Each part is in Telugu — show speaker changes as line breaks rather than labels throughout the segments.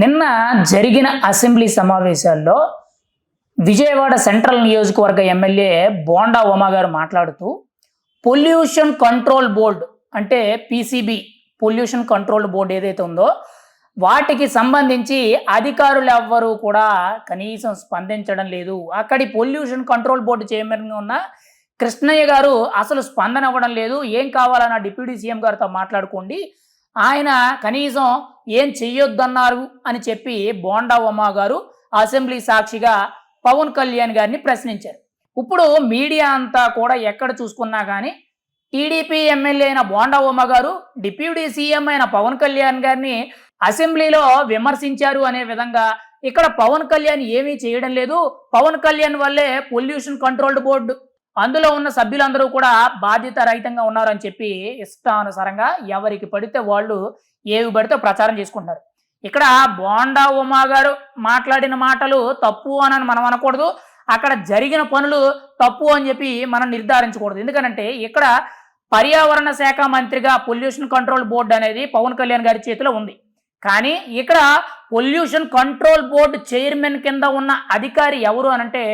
నిన్న జరిగిన అసెంబ్లీ సమావేశాల్లో విజయవాడ సెంట్రల్ నియోజకవర్గ ఎమ్మెల్యే బోండా ఉమా గారు మాట్లాడుతూ పొల్యూషన్ కంట్రోల్ బోర్డ్ అంటే పీసీబీ పొల్యూషన్ కంట్రోల్ బోర్డు ఏదైతే ఉందో వాటికి సంబంధించి అధికారులు ఎవ్వరూ కూడా కనీసం స్పందించడం లేదు. అక్కడి పొల్యూషన్ కంట్రోల్ బోర్డు చైర్మన్గా ఉన్న కృష్ణయ్య గారు అసలు స్పందన ఇవ్వడం లేదు. ఏం కావాలన్న డిప్యూటీ సీఎం గారితో మాట్లాడుకోండి. ఆయన కనీసం ఏం చెయ్యొద్దన్నారు అని చెప్పి బోండా ఉమా గారు అసెంబ్లీ సాక్షిగా పవన్ కళ్యాణ్ గారిని ప్రశ్నించారు. ఇప్పుడు మీడియా అంతా కూడా ఎక్కడ చూసుకున్నా కానీ టీడీపీ ఎమ్మెల్యే అయిన బోండా ఉమ గారు డిప్యూటీ సీఎం అయిన పవన్ కళ్యాణ్ గారిని అసెంబ్లీలో విమర్శించారు అనే విధంగా ఇక్కడ పవన్ కళ్యాణ్ ఏమీ చేయడం లేదు. పవన్ కళ్యాణ్ వల్లే పొల్యూషన్ కంట్రోల్డ్ బోర్డు అందులో ఉన్న సభ్యులందరూ కూడా బాధ్యత రహితంగా ఉన్నారని చెప్పి ఇష్టానుసారంగా ఎవరికి పడితే వాళ్ళు ఏవి పడితే ప్రచారం చేసుకుంటారు. ఇక్కడ బోండా ఉమా గారు మాట్లాడిన మాటలు తప్పు అని మనం అనకూడదు. అక్కడ జరిగిన పనులు తప్పు అని చెప్పి మనం నిర్ధారించకూడదు. ఎందుకనంటే ఇక్కడ పర్యావరణ శాఖ మంత్రిగా పొల్యూషన్ కంట్రోల్ బోర్డు అనేది పవన్ కళ్యాణ్ గారి చేతిలో ఉంది. కానీ ఇక్కడ పొల్యూషన్ కంట్రోల్ బోర్డు చైర్మన్ కింద ఉన్న అధికారి ఎవరు అనంటే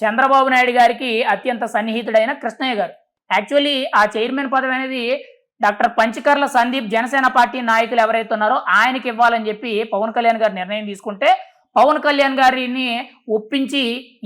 చంద్రబాబు నాయుడు గారికి అత్యంత సన్నిహితుడైన కృష్ణయ్య గారు. యాక్చువల్లీ ఆ చైర్మన్ పదవి అనేది డాక్టర్ పంచకర్ల సందీప్ జనసేన పార్టీ నాయకులు ఎవరైతే ఉన్నారో ఆయనకి ఇవ్వాలని చెప్పి పవన్ కళ్యాణ్ గారు నిర్ణయం తీసుకుంటే పవన్ కళ్యాణ్ గారిని ఒప్పించి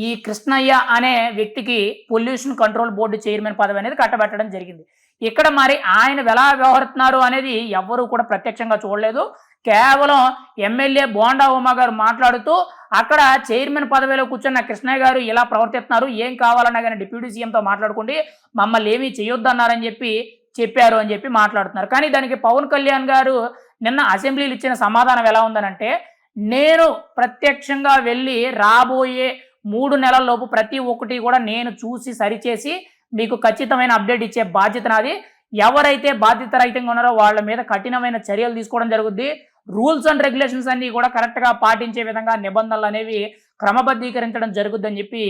ఈ కృష్ణయ్య అనే వ్యక్తికి పొల్యూషన్ కంట్రోల్ బోర్డు చైర్మన్ పదవి అనేది కట్టబెట్టడం జరిగింది. ఇక్కడ మరి ఆయన ఎలా వ్యవహరిస్తున్నారు అనేది ఎవ్వరూ కూడా ప్రత్యక్షంగా చూడలేదు. కేవలం ఎమ్మెల్యే బోండా ఉమా గారు మాట్లాడుతూ అక్కడ చైర్మన్ పదవిలో కూర్చున్న కృష్ణయ్య గారు ఇలా ప్రవర్తిస్తున్నారు. ఏం కావాలన్నా కానీ డిప్యూటీ సీఎంతో మాట్లాడుకుంటే మమ్మల్ని ఏమీ చేయొద్దన్నారని చెప్పి చెప్పారు అని చెప్పి మాట్లాడుతున్నారు. కానీ దానికి పవన్ కళ్యాణ్ గారు నిన్న అసెంబ్లీలు ఇచ్చిన సమాధానం ఎలా ఉందనంటే నేను ప్రత్యక్షంగా వెళ్ళి రాబోయే మూడు నెలల్లోపు ప్రతి ఒక్కటి కూడా నేను చూసి సరిచేసి మీకు ఖచ్చితమైన అప్డేట్ ఇచ్చే బాధ్యత నాది. ఎవరైతే బాధ్యత రహితంగా ఉన్నారో వాళ్ళ మీద కఠినమైన చర్యలు తీసుకోవడం జరుగుద్ది. రూల్స్ అండ్ రెగ్యులేషన్స్ అన్ని కూడా కరెక్ట్గా పాటించే విధంగా నిబంధనలు అనేవి క్రమబద్ధీకరించడం జరుగుద్దని చెప్పి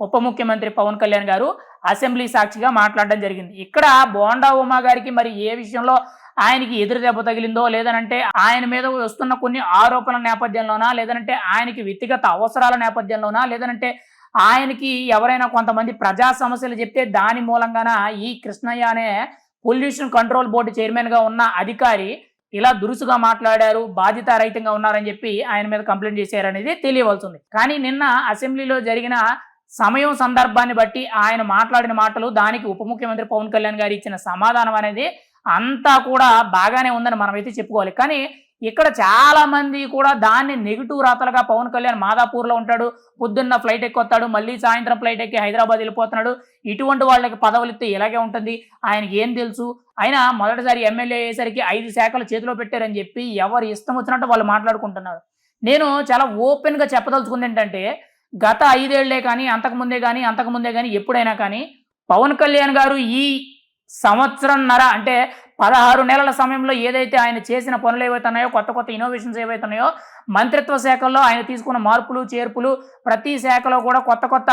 ఉప ముఖ్యమంత్రి పవన్ కళ్యాణ్ గారు అసెంబ్లీ సాక్షిగా మాట్లాడడం జరిగింది. ఇక్కడ బోండా ఉమా గారికి మరి ఏ విషయంలో ఆయనకి ఎదురు దెబ్బ తగిలిందో లేదనంటే ఆయన మీద వస్తున్న కొన్ని ఆరోపణల నేపథ్యంలోనా లేదనంటే ఆయనకి వ్యక్తిగత అవసరాల నేపథ్యంలోనా లేదనంటే ఆయనకి ఎవరైనా కొంతమంది ప్రజా సమస్యలు చెప్తే దాని మూలంగాన ఈ కృష్ణయ్య అనే పొల్యూషన్ కంట్రోల్ బోర్డు చైర్మన్గా ఉన్న అధికారి ఇలా దురుసుగా మాట్లాడారు బాధిత రహితంగా ఉన్నారని చెప్పి ఆయన మీద కంప్లైంట్ చేశారనేది తెలియవలసింది. కానీ నిన్న అసెంబ్లీలో జరిగిన సమయం సందర్భాన్ని బట్టి ఆయన మాట్లాడిన మాటలు దానికి ఉప ముఖ్యమంత్రి పవన్ కళ్యాణ్ గారు ఇచ్చిన సమాధానం అనేది అంతా కూడా బాగానే ఉందని మనమైతే చెప్పుకోవాలి. కానీ ఇక్కడ చాలా మంది కూడా దాన్ని నెగిటివ్ రాతలుగా పవన్ కళ్యాణ్ మాదాపూర్లో ఉంటాడు పొద్దున్న ఫ్లైట్ ఎక్కొస్తాడు మళ్ళీ సాయంత్రం ఫ్లైట్ ఎక్కి హైదరాబాద్ వెళ్ళిపోతున్నాడు. ఇటువంటి వాళ్ళకి పదవులు ఇస్తే ఇలాగే ఉంటుంది. ఆయనకి ఏం తెలుసు? అయినా మొదటిసారి ఎమ్మెల్యే అయ్యేసరికి ఐదు శాఖలు చేతిలో పెట్టారని చెప్పి ఎవరు ఇష్టం వచ్చినట్టు వాళ్ళు మాట్లాడుకుంటున్నారు. నేను చాలా ఓపెన్గా చెప్పదలుచుకుంది ఏంటంటే గత ఐదేళ్ళే కానీ అంతకుముందే కానీ అంతకుముందే కానీ ఎప్పుడైనా కానీ పవన్ కళ్యాణ్ గారు ఈ సంవత్సరంన్నర అంటే పదహారు నెలల సమయంలో ఏదైతే ఆయన చేసిన పనులు ఏవైతున్నాయో కొత్త కొత్త ఇన్నోవేషన్స్ ఏవైతున్నాయో మంత్రిత్వ శాఖల్లో ఆయన తీసుకున్న మార్పులు చేర్పులు ప్రతి శాఖలో కూడా కొత్త కొత్త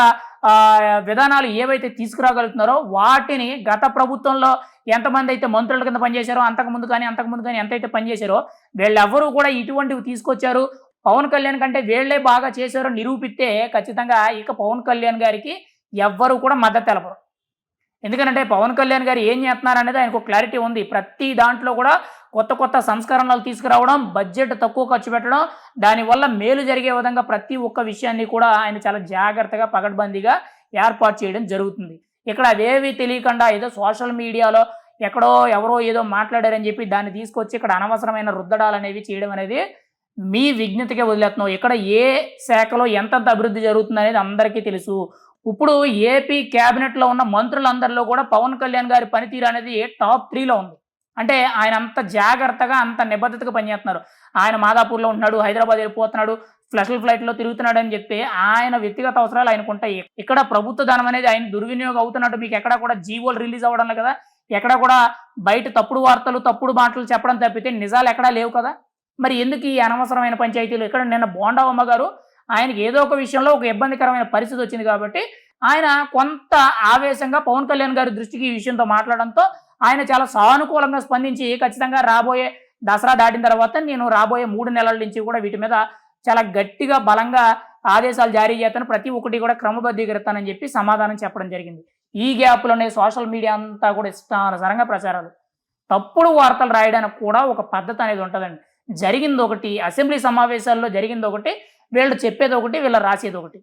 విధానాలు ఏవైతే తీసుకురాగలుగుతున్నారో వాటిని గత ప్రభుత్వంలో ఎంతమంది అయితే మంత్రుల కింద పనిచేశారో అంతకుముందు కానీ అంతకుముందు కానీ ఎంతైతే పనిచేశారో వీళ్ళెవ్వరూ కూడా ఇటువంటివి తీసుకొచ్చారు. పవన్ కళ్యాణ్ కంటే వీళ్ళే బాగా చేశారో నిరూపిస్తే ఖచ్చితంగా ఇక పవన్ కళ్యాణ్ గారికి ఎవ్వరూ కూడా మద్దతు తెలపరు. ఎందుకంటే పవన్ కళ్యాణ్ గారు ఏం చేస్తున్నారు అనేది ఆయనకు క్లారిటీ ఉంది. ప్రతి దాంట్లో కూడా కొత్త కొత్త సంస్కరణలు తీసుకురావడం బడ్జెట్ తక్కువ ఖర్చు పెట్టడం దానివల్ల మేలు జరిగే విధంగా ప్రతి ఒక్క విషయాన్ని కూడా ఆయన చాలా జాగ్రత్తగా పగడ్బందీగా ఏర్పాటు చేయడం జరుగుతుంది. ఇక్కడ అవేవి తెలియకుండా ఏదో సోషల్ మీడియాలో ఎక్కడో ఎవరో ఏదో మాట్లాడారని చెప్పి దాన్ని తీసుకొచ్చి ఇక్కడ అనవసరమైన రుద్దడాలు అనేవి చేయడం అనేది మీ విజ్ఞతకే వదిలేస్తున్నాం ఇక్కడ ఏ శాఖలో ఎంతంత అభివృద్ధి జరుగుతుంది అనేది అందరికీ తెలుసు. ఇప్పుడు ఏపీ క్యాబినెట్లో ఉన్న మంత్రులందరిలో కూడా పవన్ కళ్యాణ్ గారి పనితీరు అనేది టాప్ త్రీలో ఉంది. అంటే ఆయన అంత జాగ్రత్తగా అంత నిబద్ధతగా పనిచేస్తున్నారు. ఆయన మాదాపూర్లో ఉంటున్నాడు హైదరాబాద్ వెళ్ళిపోతున్నాడు స్పెషల్ ఫ్లైట్లో తిరుగుతున్నాడు అని చెప్పి ఆయన వ్యక్తిగత అవసరాలు ఆయనకు ఉంటాయి. ఇక్కడ ప్రభుత్వ ధనం అనేది ఆయన దుర్వినియోగం అవుతున్నట్టు మీకు ఎక్కడ కూడా జీవోలు రిలీజ్ అవ్వడం కదా. ఎక్కడ కూడా బయట తప్పుడు వార్తలు తప్పుడు మాటలు చెప్పడం తప్పితే నిజాలు ఎక్కడా లేవు కదా. మరి ఎందుకు ఈ అనవసరమైన పంచాయతీలు? ఇక్కడ నిన్న బోండావమ్మ గారు ఆయనకి ఏదో ఒక విషయంలో ఒక ఇబ్బందికరమైన పరిస్థితి వచ్చింది కాబట్టి ఆయన కొంత ఆవేశంగా పవన్ కళ్యాణ్ గారి దృష్టికి ఈ విషయంతో మాట్లాడడంతో ఆయన చాలా సానుకూలంగా స్పందించి ఖచ్చితంగా రాబోయే దసరా దాటిన తర్వాత నేను రాబోయే మూడు నెలల నుంచి కూడా వీటి మీద చాలా గట్టిగా బలంగా ఆదేశాలు జారీ చేస్తాను. ప్రతి ఒక్కటి కూడా క్రమబద్ధీకరిస్తానని చెప్పి సమాధానం చెప్పడం జరిగింది. ఈ గ్యాప్లోనే సోషల్ మీడియా అంతా కూడా ఇష్టానుసారంగా ప్రచారాలు. తప్పుడు వార్తలు రాయడానికి కూడా ఒక పద్ధతి అనేది ఉంటుందండి. జరిగింది ఒకటి అసెంబ్లీ సమావేశాల్లో జరిగింది ఒకటి వీళ్ళు చెప్పేది ఒకటి వీళ్ళు రాసేది ఒకటి